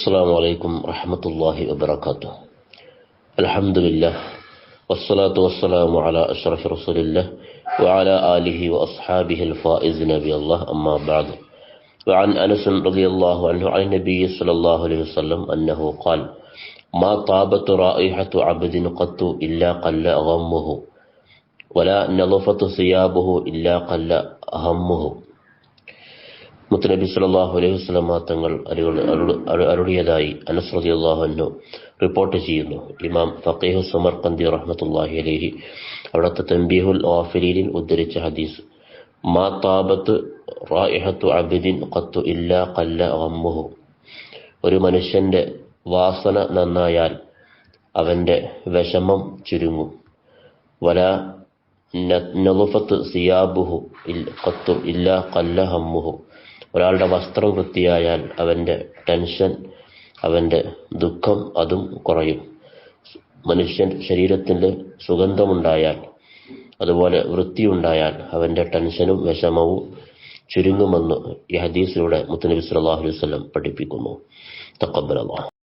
السلام عليكم ورحمة الله وبركاته. الحمد لله والصلاة والسلام على أشرف رسول الله وعلى آله وأصحابه الفائز نبي الله أما بعد. وعن أنس رضي الله عنه عن النبي صلى الله عليه وسلم أنه قال ما طابت رائحة عبد قط إلا قل غمه ولا نظفت ثيابه إلا قل همه. മുത്തനബി സല്ലാഹു അലൈഹി വസ്ലമ തങ്ങൾ അരുളിയതായി അനസ് റളിയല്ലാഹു അൻഹു റിപ്പോർട്ട് ചെയ്യുന്നു. ഇമാം ഫഖീഹു സമർഖന്ദി റഹ്മത്തുള്ളാഹി അലൈഹി അവിടുത്തെ തൻബീഹുൽ ഗാഫിലീനിൽ ഉദ്ധരിച്ച ഹദീസ്. മാ താപത്ത് റായിഹത്തു അബ്ദിൻ ഖത്തു ഇല്ലാ ഖല്ല അമ്മുഹു ഒരു മനുഷ്യന്റെ വാസന നന്നായാൽ അവന്റെ വിഷമം ചുരുങ്ങും. വല നലുഫത്ത് സിയാബുഹു ഖത്തു ഇല്ലാ ഖല്ല ഹമ്മുഹു ഒരാളുടെ വസ്ത്രം വൃത്തിയായാൽ അവന്റെ ടെൻഷൻ അവന്റെ ദുഃഖം അതും കുറയും. മനുഷ്യൻ ശരീരത്തിന്റെ സുഗന്ധമുണ്ടായാൽ അതുപോലെ വൃത്തിയുണ്ടായാൽ അവന്റെ ടെൻഷനും വിഷമവും ചുരുങ്ങുമെന്ന് ഈ ഹദീസിലൂടെ മുത്തനബി സല്ലല്ലാഹു അലൈഹി വസല്ലം പഠിപ്പിക്കുന്നു. തഖബ്ബലല്ലാഹ്.